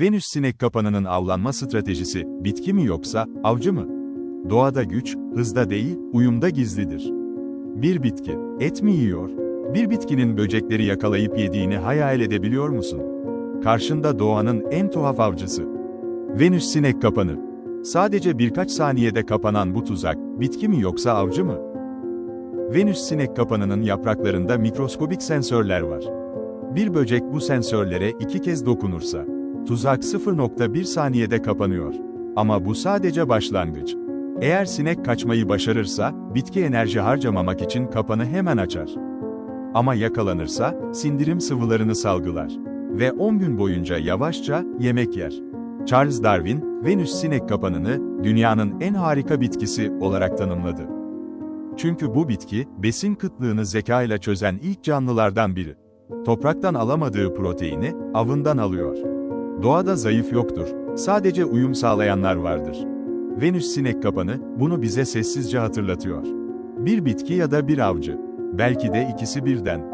Venüs sinek kapanının avlanma stratejisi, bitki mi yoksa, avcı mı? Doğada güç, hızda değil, uyumda gizlidir. Bir bitki, et mi yiyor? Bir bitkinin böcekleri yakalayıp yediğini hayal edebiliyor musun? Karşında doğanın en tuhaf avcısı. Venüs sinek kapanı. Sadece birkaç saniyede kapanan bu tuzak, bitki mi yoksa avcı mı? Venüs sinek kapanının yapraklarında mikroskobik sensörler var. Bir böcek bu sensörlere iki kez dokunursa, tuzak 0.1 saniyede kapanıyor. Ama bu sadece başlangıç. Eğer sinek kaçmayı başarırsa, bitki enerji harcamamak için kapanı hemen açar. Ama yakalanırsa, sindirim sıvılarını salgılar. Ve 10 gün boyunca yavaşça yemek yer. Charles Darwin, Venüs sinek kapanını, dünyanın en harika bitkisi olarak tanımladı. Çünkü bu bitki, besin kıtlığını zeka ile çözen ilk canlılardan biri. Topraktan alamadığı proteini, avından alıyor. Doğada zayıf yoktur, sadece uyum sağlayanlar vardır. Venüs sinek kapanı, bunu bize sessizce hatırlatıyor. Bir bitki ya da bir avcı. Belki de ikisi birden.